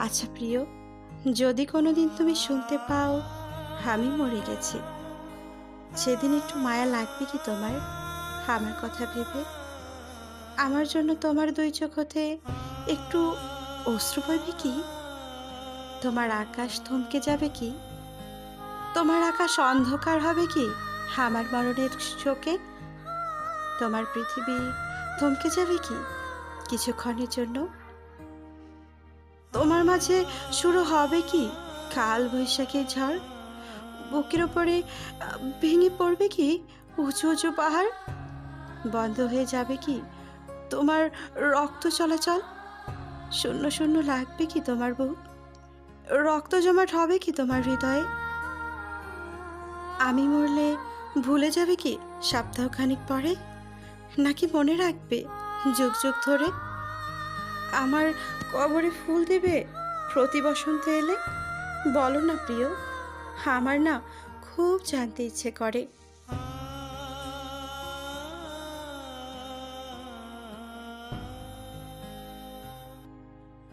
আচ্ছা প্রিয়, যদি কোনো দিন তুমি শুনতে পাও আমি মরে গেছি। সেদিন একটু মায়া লাগবে কি তোমার? আমার কথা ভেবে। আমার জন্য তোমার দুই চোখ হতে একটু অশ্রু বইবে কি? তোমার আকাশ থমকে যাবে কি? তোমার আকাশ অন্ধকার হবে কি? আমার মরণের চোখে তোমার পৃথিবী থমকে যাবে কি? কিছুক্ষণের জন্য তোমার মাঝে শুরু হবে কি? কাল বৈশাখের ঝড়? বুকের ওপরে ভেঙে পড়বে কি? উঁচু উঁচু পাহাড়? বন্ধ হয়ে যাবে কি? তোমার রক্ত চলাচল? শূন্য শূন্য লাগবে কি তোমার বুক রক্ত জমাট হবে কি তোমার হৃদয়ে? আমি মরলে ভুলে যাবে কি? সপ্তাহখানিক পরে? নাকি মনে রাখবে, যুগ যুগ ধরে? আমার কবরে ফুল দেবে? প্রতি বসন্ত এলে? বলো না প্রিয়, আমার না খুব জানতে ইচ্ছে করে।